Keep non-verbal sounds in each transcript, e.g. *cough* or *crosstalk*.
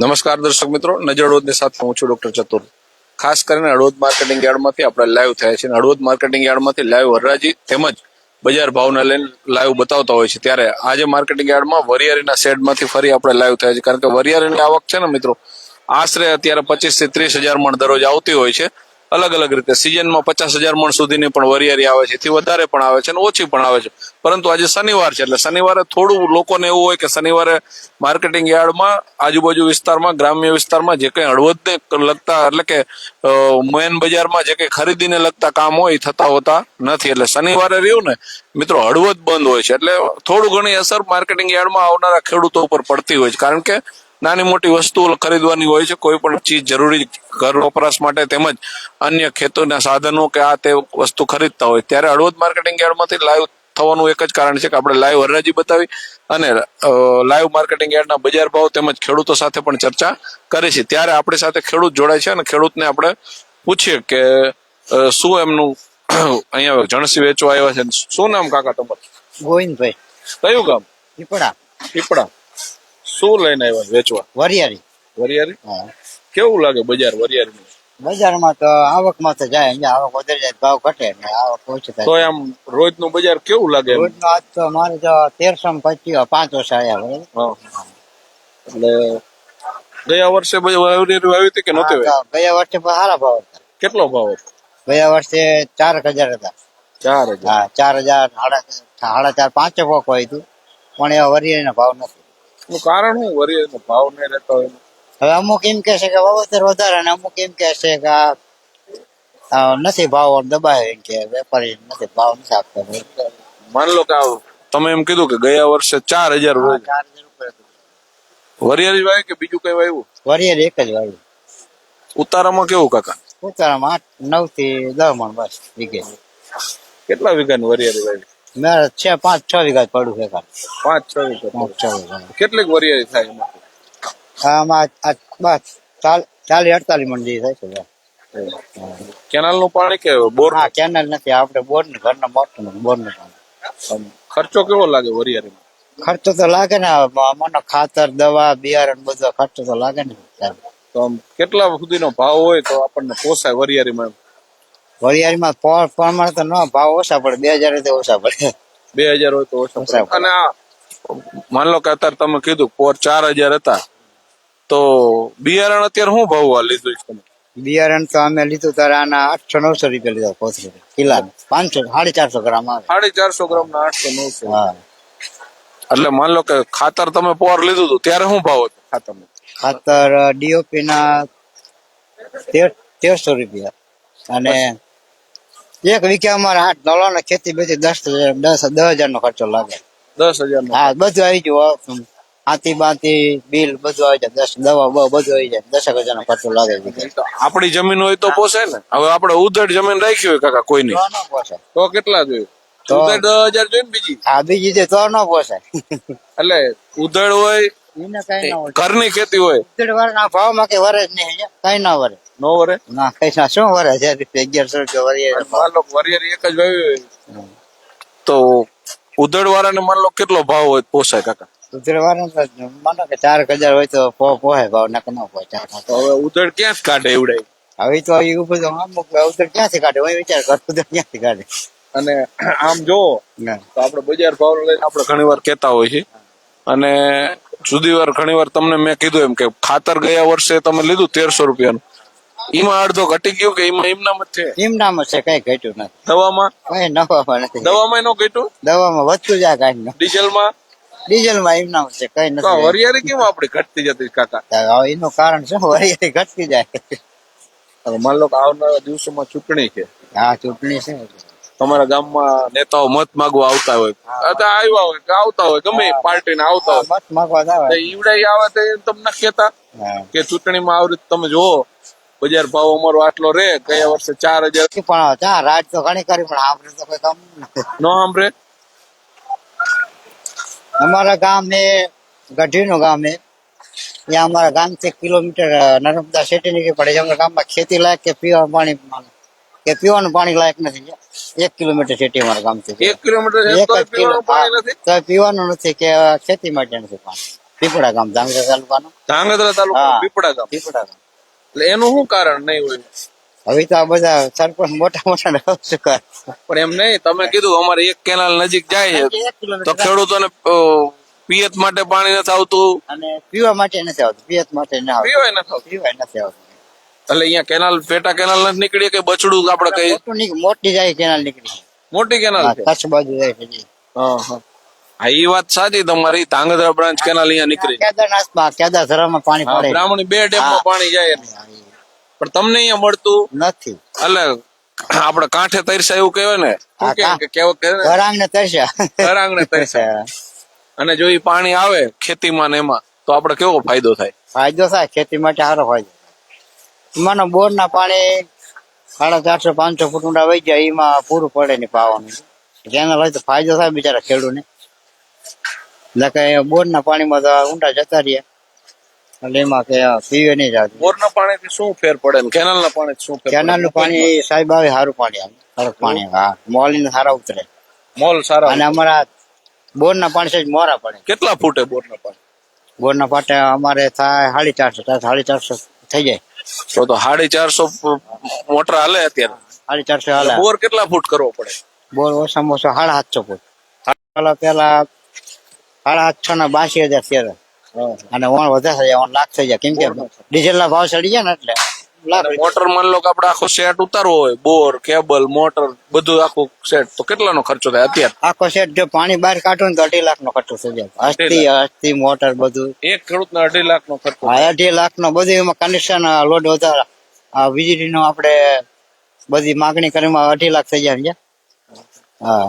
નમસ્કાર દર્શક મિત્રો. નજર અડોદની સાથે હું છું ડોક્ટર ચતુર. ખાસ કરીને અડોદ માર્કેટિંગ યાર્ડમાંથી આપણે લાઈવ થયા છે અને હળવદ માર્કેટિંગ યાર્ડમાંથી લાઈવ વરરાજી તેમજ બજાર ભાવને લઈને લાઈવ બતાવતા હોય છે. ત્યારે આજે માર્કેટિંગ યાર્ડમાં વરિયાળીના શેડમાંથી ફરી આપણે લાઈવ થયા છે કારણ કે વરિયાળીની આવક છે ને મિત્રો, આશરે અત્યારે પચીસથી ત્રીસ હજાર મણ દરરોજ આવતી હોય છે. અલગ અલગ રીતે. સિઝનમાં પચાસ હજાર મણ સુધીની પણ વરિયારી આવે છે. એથી વધારે પણ આવે છે અને ઓછી પણ આવે છે. પરંતુ આજે શનિવાર છે, એટલે શનિવારે થોડું લોકોને એવું હોય કે શનિવારે માર્કેટિંગ યાર્ડમાં, આજુબાજુ વિસ્તારમાં, ગ્રામ્ય વિસ્તારમાં જે કંઈ હળવદને લગતા એટલે કે મેન બજારમાં જે કંઈ ખરીદીને લગતા કામ હોય થતા હોતા નથી. એટલે શનિવારે રહ્યું ને, મિત્રો હળવદ બંધ હોય છે. એટલે થોડું ઘણી અસર માર્કેટિંગ યાર્ડમાં આવનારા ખેડૂતો ઉપર પડતી હોય છે. કારણ કે નાની મોટી વસ્તુઓ ખરીદવાની હોય છે કોઈ પણ ચીજ જરૂરી ઘર વપરાશ માટે તેમજ અન્ય ખેતોના સાધનો કે આ તે વસ્તુ ખરીદતા હોય. ત્યારે હળવદ માર્કેટિંગ યાર્ડમાંથી લાઈવ થવાનું એક જ કારણ છે કે આપણે લાઈવ હરાજી બતાવી અને લાઈવ માર્કેટિંગ યાર્ડના બજાર ભાવ તેમજ ખેડૂતો સાથે પણ ચર્ચા કરી છે. ત્યારે આપણી સાથે ખેડૂત જોડાય છે અને ખેડૂતને આપણે પૂછીએ કે શું એમનું *coughs* અહીંયા જણસી વેચવા આવ્યા છે શું નામ કાકા તમારું? ગોવિંદભાઈ. કયું ગામ? પીપળા. પીપળા. શું લઈને આવ્યા વેચવા? વરિયાળી. વરિયાળી? હા. કેવું લાગે બજાર વરિયાળીનું? બજારમાં તો આવકમાં તો જાય અહીંયા આવક વધારે જાય ભાવ ઘટે ને આવક ઓછી તો એમ રોજનું બજાર કેવું લાગે? રોજનો આજ તો મારે તો તેરસો પચીસ પાંચ વર્ષ આવ્યા બરાબર એટલે ગયા વર્ષે બધી વરિયાળી હતી કે નહોતી ગયા વર્ષે સારા ભાવ હતા. કેટલો ભાવ હતો? ગયા વર્ષે ચાર હજાર હતા. ચાર હજાર? ચાર હજાર સાડા સાડા ચાર પાંચ પોક હોય હતું પણ એવા વરિયાળીના ભાવ નથી. એનું કારણ શું? વરિયાળીનો ભાવ નહીં રહેતો હોય હવે અમુક એમ કે છે કે વાવેતર વધારે અને અમુક એમ કે છે કે આ નથી ભાવ દબાય એમ કે વેપારી નથી ભાવ નથી આપતો. માન લો કે આ તમે એમ કીધું કે ગયા વર્ષે ચાર હજાર ચાર હજાર વરિયાળી વાય કે બીજું કઈ વાવ્યું? વરિયાળી એક જ વાવી. ઉતારામાં કેવું કાકા? ઉતારામાં આઠ નવથી દસ મણ બસ વીઘે. કેટલા વીઘાની વરિયાળી વાવી? મારે છે પાંચ છ વીઘા પડ્યું છે પાંચ છ વીઘા પાંચ છ વીઘા કેટલીક વરિયાળી થાય એમાં આમાં બસ ચાલ અડતાલીસ થાય છે. કેનાલનું પાણી કે બોર હા કેનલ નથી આપણે બોર ને ઘરના મોટર બોરનું પાણી. ખર્ચો કેવો લાગે વરિયાળીમાં ખર્ચો તો લાગે ને મને ખાતર દવા બિયારણ બધો ખર્ચો તો લાગે ને. તો કેટલા સુધીનો ભાવ હોય તો આપણને પોસાય વરિયાળીમાં? વરિયાળીમાં પોર પ્રમાણે તો ન ભાવ ઓછા પડે. બે હજાર તો ઓછા પડે. બે હજાર હોય તો ઓછા પડે. અને આ માન લો કે અત્યારે તમે કીધું પોર ચાર હજાર હતા. તો બિયારણ અત્યારે શું ભાવ લીધું છે તમે? બિયારણ તો અમે લીધું તારે આના આઠસો નવસો રૂપિયા લીધા કોથળી કિલા પાંચસો સાડી ચારસો ગ્રામ આવે. સાડી ચારસો ગ્રામ ના આઠસો નવસો. હા. એટલે માન લો કે ખાતર તમે પોર લીધું હતું ત્યારે શું ભાવ હતો ખાતર ખાતર ડીઓપી ના તેરસો રૂપિયા. અને એક વીઘા અમારે આઠ ને ખેતી બેતી દસ દસ દસ હજાર નો ખર્ચો લાગે. દસ હજાર નો હા બધું આવી ગયું હાથી બાતી બિલ બધું આવી જાય. દસ દવા બધું આવી જાય. દસેક હજાર નો ખર્ચો લાગે આપડી જમીન હોય તો પોસે ને. હવે આપડે ઉધડ જમીન રાખી હોય કાકા કોઈની તો કેટલા જોઈએ? તો- ઉધડ દસ હજાર જોઈએ ને બીજી? હા બીજી છે તો ન પોસે. એટલે ઉધડ હોય કઈ ઘરની ખેતી હોય. વાળા ભાવમાં કઈ વરે જ નહીં કઈ ના વરે. નો વરે? ના કઈ શું વરે? છે અગિયારસો રૂપિયા વરિયર માન લો વરિયર એક જ વાવી હોય. તો ઉધડ વાળાને માન લો કેટલો ભાવ હોય પોસાય કાકા? વાળા તો માનો કે ચાર હજાર હોય તો પો પોહે ભાવ ના ન પોહે ચાર તો હવે ઉધડ ક્યાં કાઢે એવડાય હવે તો એ ઉપર તો આમ ઉતર ક્યાંથી કાઢે? હું વિચાર કરું તો ક્યાંથી કાઢે? અને આમ જો. તો આપણે બજાર ભાવ લઈને આપણે ઘણી વાર કહેતા હોય છે અને જુદી વાર ઘણી વાર તમને મેં કીધું એમ કે ખાતર ગયા વર્ષે તમે લીધું તેરસો રૂપિયાનું. એમાં અડધો ઘટી ગયું કે એમાં એમનામ જ છે? એમ નામ છે કઈ ઘટ્યું નથી. દવામાં? કઈ નફામાં નથી. દવામાં નો ઘટ્યું? દવામાં વધતું જાય કઈ ન. ડીઝલમાં? ડીઝલમાં એમ નામ છે કઈ નથી. વરિયાળી કેમ આપડી ઘટતી જતી કાકા? એનું કારણ શું? વળી ઘટતી જાય. માન લો કે આવનારા દિવસોમાં ચૂંટણી છે. હા ચૂંટણી છે. તમારા ગામમાં નેતાઓ મત માંગવા આવતા હોય. અથવા આવ્યા હોય કે આવતા હોય ગમે પાર્ટી ને આવતા હોય. મત માગવા આવે. ઈવડાઈ આવે તો તમને કેતા કે ચૂંટણીમાં આવી રીતે તમે જુઓ. બજાર ભાવ અમારો આટલો રે ગયા વર્ષે ચાર હજાર. પણ ત્યાં રાજ તો ઘણી કરી પણ આપણે તો કોઈ કામ ન સાંભળે અમારા ગામ એ ગઢીનું ગામ એ. ત્યાં અમારા ગામથી કિલોમીટર નર્મદા સિટી નીકળી પડે છે. અમારા ગામમાં ખેતી લાયક કે પીવા પાણી કે પીવાનું પાણી લાયક નથી એક કિલોમીટર સિટી અમારા ગામથી એક કિલોમીટર એક જ કિલો પીવાનું પાણી નથી? તો પીવાનું નથી કે ખેતી માટે નથી પાણી. પીપળા ગામ ધાંગધ્રા તાલુકાનું. ધાંગધ્રા તાલુકા પીપળા ગામ. પીપળા ગામ. એટલે એનું શું કારણ નહીં હોય? હવે તો આ બધા સરપંચ મોટા મોટા પણ એમ નહીં તમે કીધું અમારે એક કેનાલ નજીક જાય તો ખેડૂતોને પિયત માટે પાણી નથી આવતું. અને પીવા માટે નથી આવતું પિયત માટે ના આવતું. પીવાય નથી આવતું. પીવાય નથી આવતું. એટલે અહીંયા કેનાલ પેટા કેનાલ નથી નીકળી કે બચડું આપણે કઈ મોટી જાય કેનાલ નીકળી. મોટી કેનાલ કચ્છ બાજુ જાય હા હા. હા એ વાત સાચી તમારી. ધાંગધ્રા બ્રાન્ચ કેનાલ અહીંયા નીકળી. કેદારનાથમાં કેદાર પાણી પડે. બ્રાહ્મણી બે ડેમમાં પાણી જાય પણ તમને અહીંયા મળતું? નથી. એટલે આપડે કાંઠે તરસા એવું કહેવાય ને? કા- કે કેવો કહે ને ઘરાંગ ને તરસ્યા. અને જો એ પાણી આવે ખેતીમાં ને એમાં તો આપણે કેવો ફાયદો થાય? ફાયદો થાય ખેતી માટે સારો ફાયદો મને બોર ના પાણી સાડા ચારસો પાંચસો ફૂટ ઊંડા વહી જાય એમાં પૂરું પડે નહીં પાવાનું. જેના લઈ તો ફાયદો થાય બિચારા ખેડૂને. એટલે કે બોર ના પાણીમાં તો ઊંડા જતા રહ્યા. એટલે એમાં કે પીવે નહીં જતું. બોરના પાણીથી શું ફેર પડે કેનાલના પાણીથી શું ફેર પડે? કેનાલનું પાણી સાહેબ આવે સારું પાણી આવે. સારું પાણી આવે. હા મોલી સારા ઉતરે. મોલ સારા અને અમારા બોર પાણી સાહેબ મોરા પડે કેટલા ફૂટે બોરના પાણી? બોર પાટે અમારે થાય સાડી ચારસો થાય સાડી ચારસો થઈ જાય. તો તો સાડી ચારસો મોટર હાલે અત્યારે? સાડી ચારસો હાલે. બોર કેટલા ફૂટ કરવો પડે? બોર ઓછામાં ઓછો સાડા સાતસો ફૂટ. પેલા પેલા સાડા આઠસો ના બાસી હજાર થયા અને ઓણ વધારે થઈ જાય ઓણ લાખ થઈ જાય કેમ કે ડીઝલ ના ભાવ ચડી જાય ને એટલે. મોટર માન લો કે આપડે આખો સેટ ઉતારવો હોય બોર કેબલ મોટર બધું આખું સેટ. તો કેટલાનો ખર્ચો થાય અત્યારે? આખો સેટ જો પાણી બહાર કાઢો ને તો અઢી લાખ નો ખર્ચો થઈ જાય. અસ્થિ અસ્થિ મોટર બધું. એક ખેડૂતને અઢી લાખ નો ખર્ચો અઢી લાખ નો બધું એમાં કનેક્શન લોડ વધારે. આ વીજળી નો આપડે બધી માગણી કરીમાં અઢી લાખ થઈ જાય હા.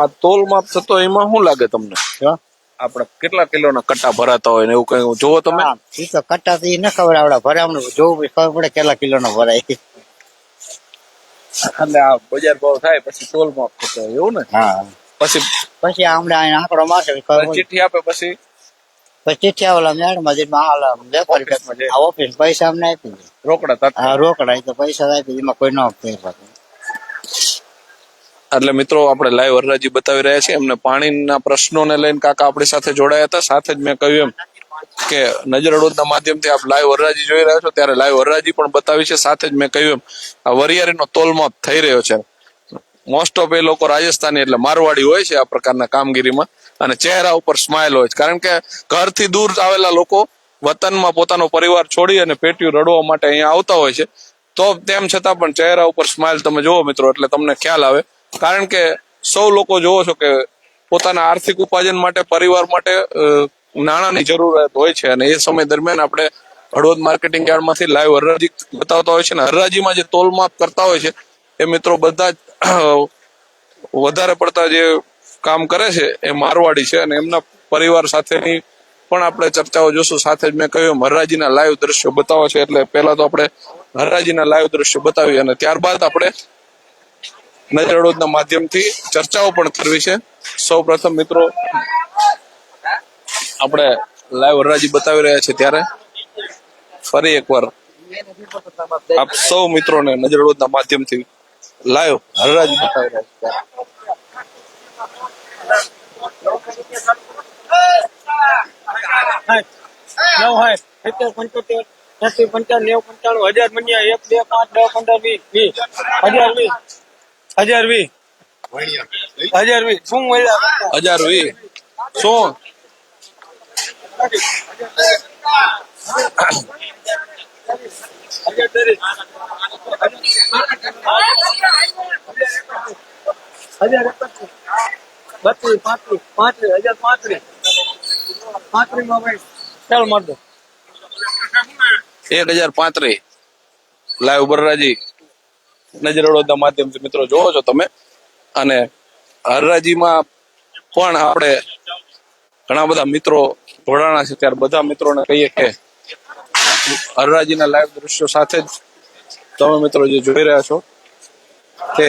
આ તોલ માપ થતો એમાં શું લાગે તમને? જો આપણે કેટલા કિલોના કટ્ટા ભરાતા હોય ને એવું કઈ જોવો તમે? એ તો કટ્ટા તો ઈ ન ખબર આવડે ભરામણ જોવું ખબર પડે કેટલા કિલો નો ભરાય. એટલે આ બજાર ભાવ થાય પછી તોલ માપ થતો હોય એવું ને? હા. પછી પછી આમડે આ આંકડો મારશે ખબર પડે. ચિઠ્ઠી આપે પછી? પછી ચિઠ્ઠી ઓલા મેળમાં વેપારી ઓફિસમાં જઈને. આ ઓફિસ પૈસા અમને આપી દે. રોકડા થતા આ રોકડા તો પૈસા આપી દે, એમાં કોઈ ન ફેર પડે. એટલે મિત્રો આપણે લાઈવ હરરાજી બતાવી રહ્યા છીએ. એમને પાણીના પ્રશ્નોને લઈને કાકા આપણી સાથે જોડાયા હતા. સાથે જ મેં કહ્યું એમ કે નજર અડોદના માધ્યમથી આપ લાઈવ હરરાજી જોઈ રહ્યા છો. ત્યારે લાઈવ હરરાજી પણ બતાવી છે. સાથે જ મેં કહ્યું એમ, આ વરિયારીનો તોલમાપ થઈ રહ્યો છે. મોસ્ટ ઓફ એ લોકો રાજસ્થાની એટલે મારવાડી હોય છે આ પ્રકારના કામગીરીમાં. અને ચહેરા ઉપર સ્માઇલ હોય છે. કારણ કે ઘરથી દૂર આવેલા લોકો વતનમાં પોતાનો પરિવાર છોડી અને પેટીયું રડવા માટે અહીંયા આવતા હોય છે. તો તેમ છતાં પણ ચહેરા ઉપર સ્માઇલ તમે જુઓ મિત્રો, એટલે તમને ખ્યાલ આવે. કારણ કે સૌ લોકો જોવો છો કે પોતાના આર્થિક ઉપાર્જન માટે, પરિવાર માટે નાણાંની જરૂરિયાત હોય છે. અને એ સમય દરમિયાન આપણે હળવદ માર્કેટિંગ યાર્ડમાંથી લાઈવ હરરાજી બતાવતા હોય છે. અને હરરાજીમાં જે તોલમાપ કરતા હોય છે, એ મિત્રો બધા જ વધારે પડતા જે કામ કરે છે, એ મારવાડી છે. અને એમના પરિવાર સાથેની પણ આપણે ચર્ચાઓ જોશું. સાથે જ મેં કહ્યું હરરાજીના લાઈવ દ્રશ્યો બતાવો છે. એટલે પહેલા તો આપણે હરરાજીના લાઈવ દ્રશ્યો બતાવીએ અને ત્યારબાદ આપણે નજર અડોદના માધ્યમથી ચર્ચાઓ પણ કરવી છે. સૌ પ્રથમ મિત્રો, આપણે લાઈવ હરરાજી બતાવી રહ્યા છે ત્યારે. ફરી એકવાર આપ સૌ મિત્રોને નજર અડોદના માધ્યમથી લાઈવ હરરાજી બતાવી રહ્યા છે હજાર બન્યા એક, બે, પાંચ, દસ, પંદર, વીસ વીસ, હજાર, વીસ. હજાર વી. હજાર વી. શું મળ્યા? હજાર વી. શું? હજાર બત્રીસ પાંત્રીસ પાંત્રીસ હજાર પાંત્રીસ પાંત્રીસમાં ભાઈ ચાલ એક હજાર પાંત્રીસ. લાઈવ બરરાજી. નજર અડોદના માધ્યમથી મિત્રો જોવો છો તમે. અને હરરાજીમાં પણ આપણે ઘણા બધા મિત્રો જોડાણા છે. ત્યારે બધા મિત્રોને કહીએ કે હરરાજીના લાઈવ દ્રશ્યો સાથે જ તમે મિત્રો જે જોઈ રહ્યા છો કે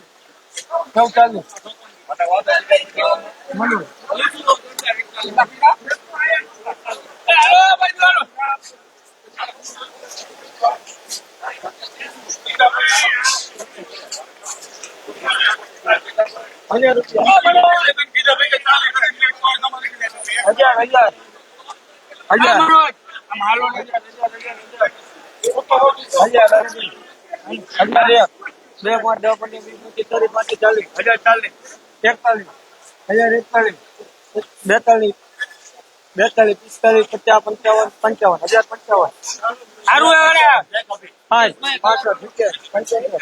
ચાલીસ મનુ હજાર રૂપિયા હજાર હજાર હજાર હજાર હજાર એક બે પાંચ દસ પંદર વીસ પચીસ ત્રીસ પાંત્રીસ ચાલીસ, હજાર ચાલીસ એકતાલીસ હજાર એકતાલીસ, બેતાલીસ બેતાલીસ, પિસ્તાલીસ, પચાસ, પંચાવન પંચાવન, હજાર પંચાવન. સારું પાંચ પાસઠ સિત્તેર, પંચોતેર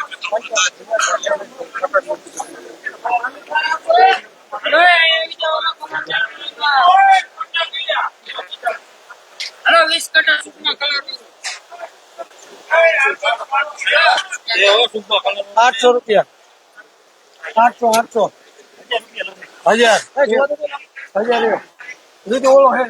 આઠસો રૂપિયા. આઠસો આઠસો. હજાર. હજાર એક. નહીં તો ઓલો હે.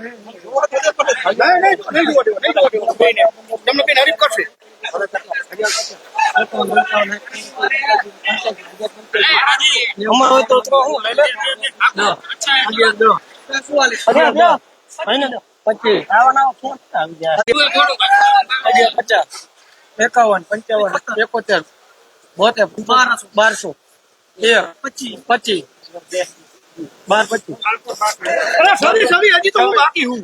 અમાર હોય તો હું. લઈ લે. પચીસ. પચાસ. એકાવન પંચાવન એકોતેર બોતેર બારસો. બારસો. તેર પચીસ. પચીસ. બાર પચીસ. હજી તો હું બાકી હું.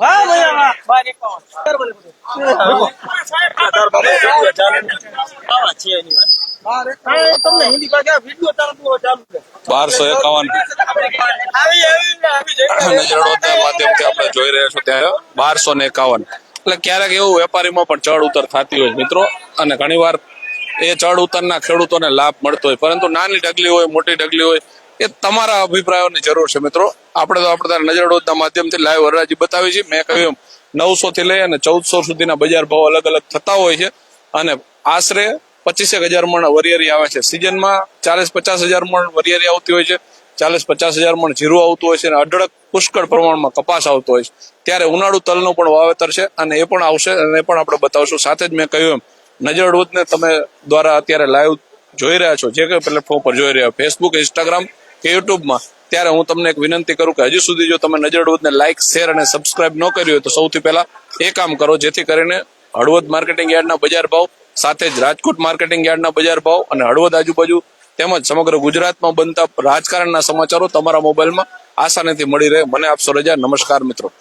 વાહ બાર એકાવન. એકાવન બારસો એકાવન. આવી આવી ને આવી. જાય નજરડોદના માધ્યમથી આપણે જોઈ રહ્યા છો ત્યારે બારસો ને એકાવન. એટલે ક્યારેક એવું વેપારીમાં પણ ચડ ઉતર થતી હોય મિત્રો. અને ઘણીવાર એ ચડ ઉતરના ખેડૂતોને લાભ મળતો હોય. પરંતુ નાની ડગલી હોય, મોટી ડગલી હોય, એ તમારા અભિપ્રાયોની જરૂર છે મિત્રો. આપણે તો આપણે નજરડોદના માધ્યમથી લાઈવ હરાજી બતાવી છે મેં કહ્યું નવસો થી લઈ અને ચૌદસો સુધીના બજાર ભાવ અલગ અલગ થતા હોય છે. અને આશરે પચીસેક હજાર મણ વરિયારી આવે છે. સિઝનમાં ચાલીસ પચાસ હજાર મણ વરિયારી આવતી હોય છે. ચાલીસ પચાસ હજાર મણ જીરું આવતું હોય છે અને અઢળક પુષ્કળ પ્રમાણમાં કપાસ આવતો હોય છે. ત્યારે ઉનાળુ તલનું પણ વાવેતર છે અને એ પણ આવશે અને એ પણ આપણે બતાવશું. સાથે જ મેં કહ્યું એમ નજરડોદને તમે દ્વારા અત્યારે લાઈવ જોઈ રહ્યા છો. જે કઈ પ્લેટફોર્મ પર જોઈ રહ્યા ફેસબુક ઇન્સ્ટાગ્રામ કે યુટ્યુબમાં. ત્યારે હું તમને એક વિનંતી કરું કે હજી સુધી જો તમે નજરડોદને લાઈક શેર અને સબસ્ક્રાઇબ ન કર્યું હોય તો સૌથી પહેલા એ કામ કરો જેથી કરીને હળવદ માર્કેટિંગ યાર્ડના બજાર ભાવ સાથે જ રાજકોટ માર્કેટિંગ યાર્ડના બજાર ભાવ અને હળવદ આજુબાજુ તેમજ સમગ્ર ગુજરાતમાં બનતા રાજકારણના સમાચારો તમારા મોબાઈલમાં આસાનીથી મળી રહે. મને આપશો રજા. નમસ્કાર મિત્રો.